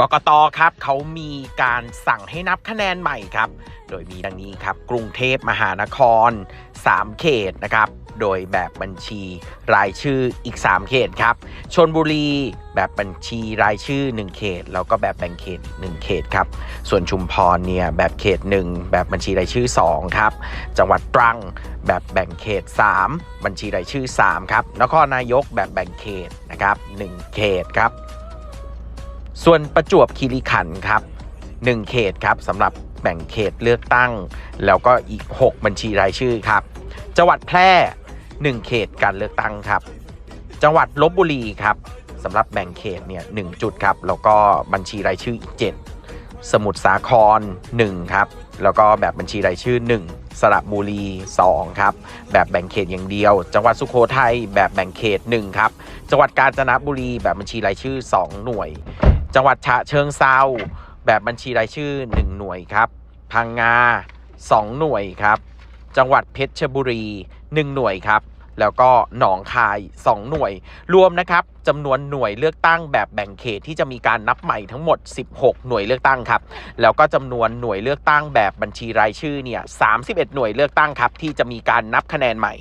กกตครับเขามีการสั่งให้นับคะแนนใหม่ครับ โดยมีดังนี้ครับ กรุงเทพมหานคร 3 เขตนะครับ โดยแบบบัญชีรายชื่ออีก 3 เขตครับชนบุรีแบบบัญชีรายชื่อ 1 เขต แล้วก็แบบแบ่งเขต 1 เขตครับ ส่วนชุมพรเนี่ยแบบเขต 1 แบบบัญชีรายชื่อ 2 ครับ จังหวัดตรังแบบแบ่งเขต 3 บัญชีรายชื่อ 3 ครับ นครนายกแบบแบ่งเขตนะครับ 1 เขตครับ ส่วนประจวบคีรีขันธ์ครับ1เขตครับสำหรับแบ่งเขตเลือกตั้ง แล้วก็อีก 6 บัญชีรายชื่อครับ จังหวัดแพร่ 1 เขตการเลือกตั้งครับ จังหวัดลบบุรีครับสำหรับแบ่งเขตเนี่ยหจุดครับ แล้วก็บัญชีรายชื่ออีก 7 สมุทรสาคร 1 ครับ แล้วก็แบบบัญชีรายชื่อ 1 สระบุรี 2 ครับ แบบแบ่งเขตอย่างเดียว จังหวัดสุโขทัยแบบแบ่งเขต 1 ครับ จังหวัดกาญจนบุรีแบบบัญชีรายชื่อ 2 หน่วย จังหวัดฉะเชิงเซาแบบบัญชีรายชื่อ 1 หน่วยครับ พังงา 2 หน่วยครับ จังหวัดเพชรบุรี 1 หน่วยครับ แล้วก็หนองคาย 2 หน่วย รวมนะครับจำนวนหน่วยเลือกตั้งแบบแบ่งเขตที่จะมีการนับใหม่ทั้งหมด 16 หน่วยเลือกตั้งครับ แล้วก็จำนวนหน่วยเลือกตั้งแบบบัญชีรายชื่อเนี่ย31 หน่วยเลือกตั้งครับที่จะมีการนับคะแนนใหม่